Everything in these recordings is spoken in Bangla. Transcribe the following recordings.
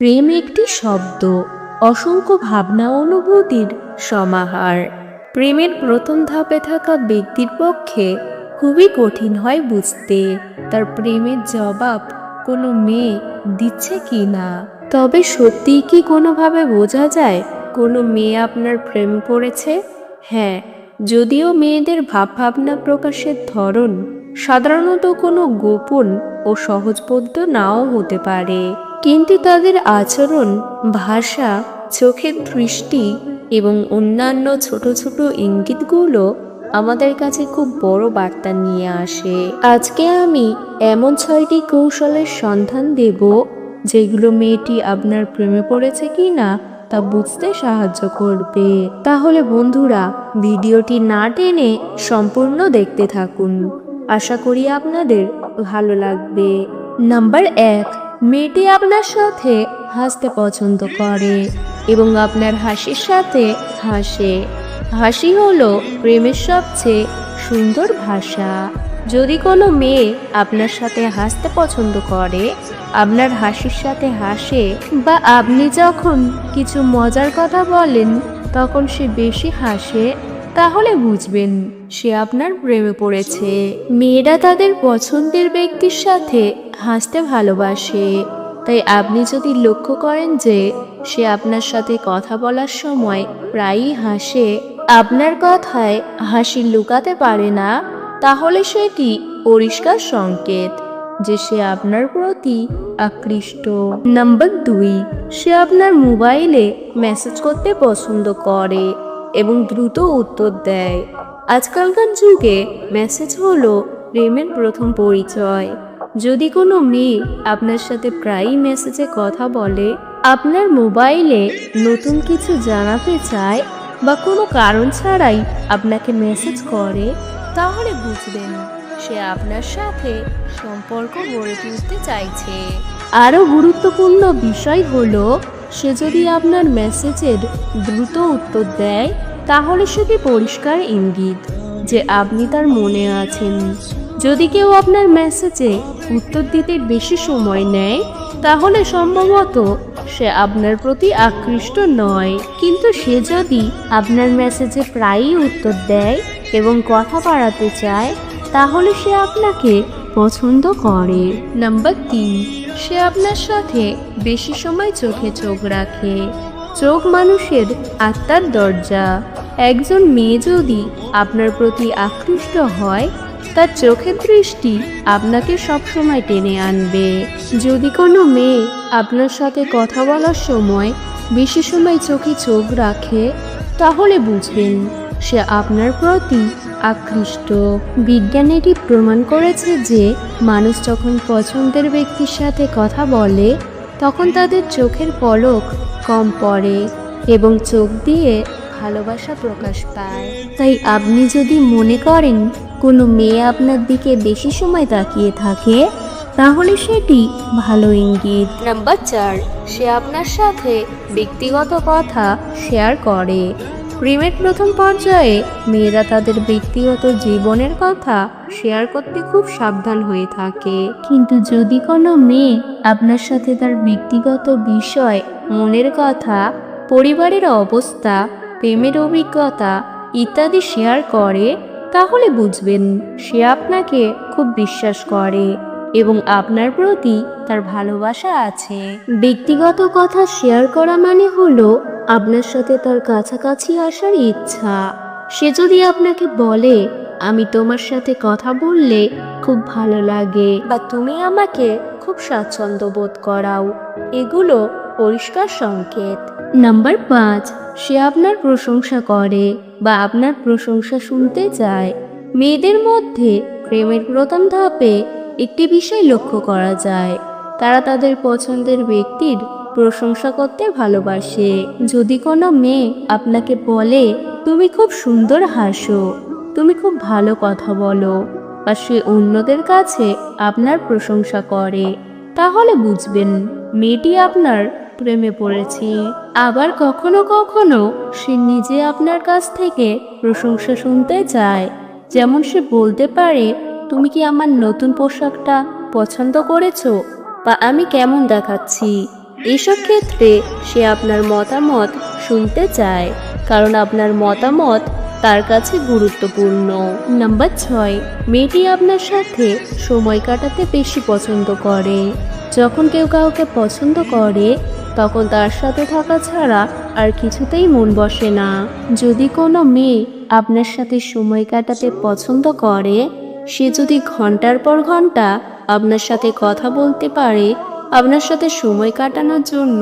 প্রেম একটি শব্দ, অসংখ্য ভাবনা অনুভূতির সমাহার। প্রেমের প্রথম ধাপে থাকা ব্যক্তির পক্ষে খুবই কঠিন হয় বুঝতে। তার প্রেমের জবাব কোনো মেয়ে দিচ্ছে কি না? তবে সত্যিই কি কোনোভাবে বোঝা যায় কোনো মেয়ে আপনার প্রেম পড়েছে হ্যাঁ যদিও মেয়েদের ভাবভাবনা প্রকাশের ধরন সাধারণত কোনো গোপন ও সহজবোধ্য নাও হতে পারে। কিন্তু তাদের আচরণ, ভাষা, চোখের দৃষ্টি এবং অন্যান্য ছোট ছোট ইঙ্গিতগুলো আমাদের কাছে খুব বড় বার্তা নিয়ে আসে। আজকে আমি এমন ছয়টি কৌশলের সন্ধান দেব, যেগুলো মেয়েটি আপনার প্রেমে পড়েছে কি না তা বুঝতে সাহায্য করবে। তাহলে বন্ধুরা, ভিডিওটি না টেনে সম্পূর্ণ দেখতে থাকুন। আশা করি আপনাদের ভালো লাগবে। নাম্বার এক মেয়েটি আপনার সাথে হাসতে পছন্দ করে এবং আপনার হাসির সাথে হাসে। হাসি হলো প্রেমের সবচেয়ে সুন্দর ভাষা। যদি কোনো মেয়ে আপনার সাথে হাসতে পছন্দ করে, আপনার হাসির সাথে হাসে বা আপনি যখন কিছু মজার কথা বলেন, তখন সে বেশি হাসে, তাহলে বুঝবেন সে আপনার প্রেমে পড়েছে। মেয়েরা তাদের পছন্দের ব্যক্তির সাথে হাসতে ভালোবাসে। তাই আপনি যদি লক্ষ্য করেন যে সে আপনার সাথে কথা বলার সময় প্রায়ই হাসে, আপনার কথায় হাসি লুকাতে পারে না, তাহলে সেটি পরিষ্কার সংকেত যে সে আপনার প্রতি আকৃষ্ট? নাম্বার দুই, সে আপনার মোবাইলে মেসেজ করতে পছন্দ করে এবং দ্রুত উত্তর দেয়। আজকালকার যুগে মেসেজ হলো প্রেমের প্রথম পরিচয়। যদি কোনো মেয়ে আপনার সাথে প্রায়ই মেসেজে কথা বলে, আপনার মোবাইলে নতুন কিছু জানাতে চায় বা কোনো কারণ ছাড়াই আপনাকে মেসেজ করে, তাহলে বুঝবেন সে আপনার সাথে সম্পর্ক গড়ে তুলতে চাইছে। আরও গুরুত্বপূর্ণ বিষয় হলো, সে যদি আপনার মেসেজের দ্রুত উত্তর দেয়, তাহলে সেটি পরিষ্কার ইঙ্গিত যে আপনি তার মনে আছেন। যদি কেউ আপনার মেসেজে উত্তর দিতে বেশি সময় নেয়, তাহলে সম্ভবত সে আপনার প্রতি আকৃষ্ট নয়। কিন্তু সে যদি আপনার মেসেজে প্রায়ই উত্তর দেয় এবং কথা বাড়াতে চায়, তাহলে সে আপনাকে পছন্দ করে। নাম্বার তিন, সে আপনার সাথে বেশি সময় চোখে চোখ রাখে। চোখ মানুষের আত্মার দরজা। একজন মেয়ে যদি আপনার প্রতি আকৃষ্ট হয় তার চোখের দৃষ্টি আপনাকে সবসময় টেনে আনবে। যদি কোনো মেয়ে আপনার সাথে কথা বলার সময় বেশি সময় চোখে চোখ রাখে, তাহলে বুঝবেন সে আপনার প্রতি আকৃষ্ট। বিজ্ঞান এটি প্রমাণ করেছে যে মানুষ যখন পছন্দের ব্যক্তির সাথে কথা বলে, তখন তাদের চোখের পলক কম পড়ে এবং চোখ দিয়ে ভালোবাসা প্রকাশ পায়। তাই আপনি যদি মনে করেন কোনো মেয়ে আপনার দিকে বেশি সময় তাকিয়ে থাকে তাহলে সেটি ভালো ইঙ্গিত। নাম্বার চার সে আপনার সাথে ব্যক্তিগত কথা শেয়ার করে। প্রেমের প্রথম পর্যায়ে মেয়েরা তাদের ব্যক্তিগত জীবনের কথা শেয়ার করতে খুব সাবধান হয়ে থাকে। কিন্তু যদি কোনো মেয়ে আপনার সাথে তার ব্যক্তিগত বিষয় মনের কথা পরিবারের অবস্থা প্রেমের অভিজ্ঞতা ইত্যাদি শেয়ার করে তাহলে বুঝবেন, সে আপনাকে খুব বিশ্বাস করে এবং আপনার প্রতি তার ভালোবাসা আছে। ব্যক্তিগত কথা শেয়ার করা মানে হলো আপনার সাথে তার কাছাকাছি আসার ইচ্ছা। সে যদি আপনাকে বলে, আমি তোমার সাথে কথা বললে খুব ভালো লাগে। বা, তুমি আমাকে খুব স্বাচ্ছন্দ্য বোধ করাও। এগুলো পরিষ্কার সংকেত। নাম্বার পাঁচ, সে আপনার প্রশংসা করে বা আপনার প্রশংসা শুনতে চায়। মেয়েদের মধ্যে প্রেমের প্রথম ধাপে একটি বিষয় লক্ষ্য করা যায়। তারা তাদের পছন্দের ব্যক্তির প্রশংসা করতে ভালোবাসে। যদি কোনো মেয়ে আপনাকে বলে, তুমি খুব সুন্দর হাসো, তুমি খুব ভালো কথা বলো, বা সে অন্যদের কাছে আপনার প্রশংসা করে, তাহলে বুঝবেন মেয়েটি আপনার প্রেমে পড়েছে। আবার কখনো কখনো সে নিজে আপনার কাছ থেকে প্রশংসা শুনতে চায়। যেমন সে বলতে পারে, তুমি কি আমার নতুন পোশাকটা পছন্দ করেছ? বা আমি কেমন দেখাচ্ছি? এসব ক্ষেত্রে সে আপনার মতামত শুনতে চায়, কারণ আপনার মতামত তার কাছে গুরুত্বপূর্ণ। নাম্বার ছয়, মেয়েটি আপনার সাথে সময় কাটাতে বেশি পছন্দ করে। যখন কেউ কাউকে পছন্দ করে তখন তার সাথে থাকা ছাড়া আর কিছুতেই মন বসে না। যদি কোনো মেয়ে আপনার সাথে সময় কাটাতে পছন্দ করে, সে যদি ঘণ্টার পর ঘণ্টা আপনার সাথে কথা বলতে পারে, আপনার সাথে সময় কাটানোর জন্য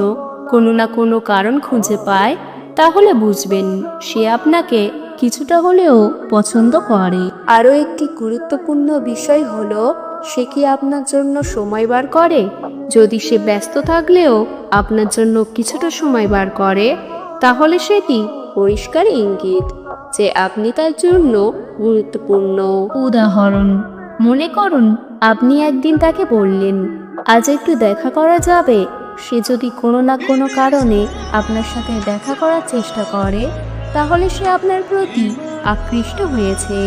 কোনো না কোনো কারণ খুঁজে পায়, তাহলে বুঝবেন সে আপনাকে কিছুটা হলেও পছন্দ করে। আরও একটি গুরুত্বপূর্ণ বিষয় হলো সে কি আপনার জন্য সময় বার করে? যদি সে ব্যস্ত থাকলেও আপনার জন্য কিছুটা সময় বার করে, তাহলে সেটি পরিষ্কার ইঙ্গিত যে আপনি তার জন্য গুরুত্বপূর্ণ? উদাহরণ, মনে করুন আপনি একদিন তাকে বললেন, আজ একটু দেখা করা যাবে। সে যদি কোনো না কোনো কারণে আপনার সাথে দেখা করার চেষ্টা করে, তাহলে সে আপনার প্রতি আকৃষ্ট হয়েছে।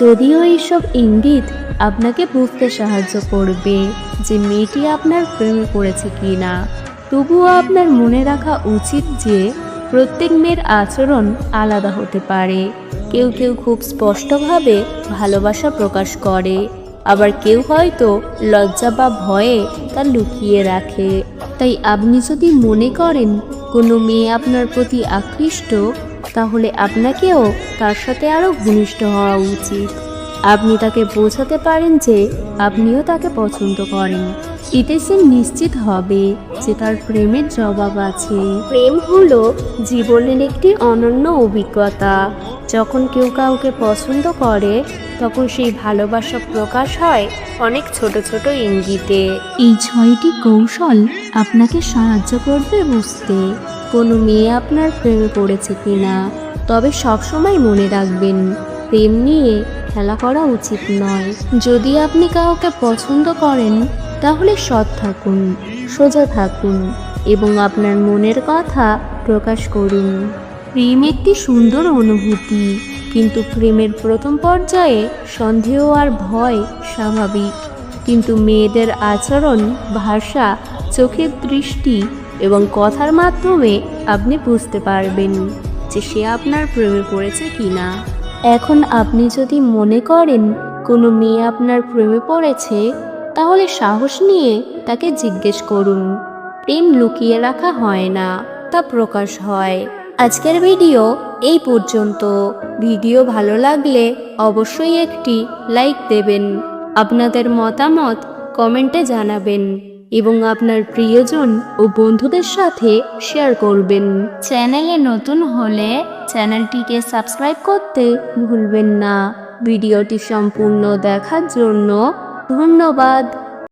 যদিও এইসব ইঙ্গিত আপনাকে বুঝতে সাহায্য করবে যে মেয়েটি আপনার প্রেমে পড়েছে কিনা। তবুও আপনার মনে রাখা উচিত যে প্রত্যেক মেয়ের আচরণ আলাদা হতে পারে। কেউ কেউ খুব স্পষ্টভাবে ভালোবাসা প্রকাশ করে, আবার কেউ হয়তো লজ্জা বা ভয়ে তা লুকিয়ে রাখে। তাই আপনি যদি মনে করেন কোনো মেয়ে আপনার প্রতি আকৃষ্ট তাহলে আপনাকেও তার সাথে আরও ঘনিষ্ঠ হওয়া উচিত। আপনি তাকে বোঝাতে পারেন যে আপনিও তাকে পছন্দ করেন। এতে সে নিশ্চিত হবে যে তার প্রেমের জবাব আছে। প্রেম হলো জীবনের একটি অনন্য অভিজ্ঞতা। যখন কেউ কাউকে পছন্দ করে, তখন সেই ভালোবাসা প্রকাশ হয় অনেক ছোট ছোট ইঙ্গিতে। এই ছয়টি কৌশল আপনাকে সাহায্য করবে বুঝতে। কোনো মেয়ে আপনার প্রেমে পড়েছে কিনা, তবে সবসময় মনে রাখবেন, প্রেম নিয়ে খেলা করা উচিত নয়। যদি আপনি কাউকে পছন্দ করেন, তাহলে সৎ থাকুন, সোজা থাকুন এবং আপনার মনের কথা প্রকাশ করুন। প্রেম একটি সুন্দর অনুভূতি, কিন্তু প্রেমের প্রথম পর্যায়ে সন্দেহ আর ভয় স্বাভাবিক। কিন্তু মেয়েদের আচরণ, ভাষা, চোখের দৃষ্টি এবং কথার মাধ্যমে আপনি বুঝতে পারবেন যে সে আপনার প্রেমে পড়েছে কি না। এখন আপনি যদি মনে করেন কোনো মেয়ে আপনার প্রেমে পড়েছে, তাহলে সাহস নিয়ে তাকে জিজ্ঞেস করুন। প্রেম লুকিয়ে রাখা হয় না, তা প্রকাশ হয়। আজকের ভিডিও এই পর্যন্ত। ভিডিও ভালো লাগলে অবশ্যই একটি লাইক দেবেন। আপনাদের মতামত কমেন্টে জানাবেন। এবং আপনার প্রিয়জন ও বন্ধুদের সাথে শেয়ার করবেন। চ্যানেলে নতুন হলে চ্যানেলটিকে সাবস্ক্রাইব করতে ভুলবেন না। ভিডিওটি সম্পূর্ণ দেখার জন্য ধন্যবাদ।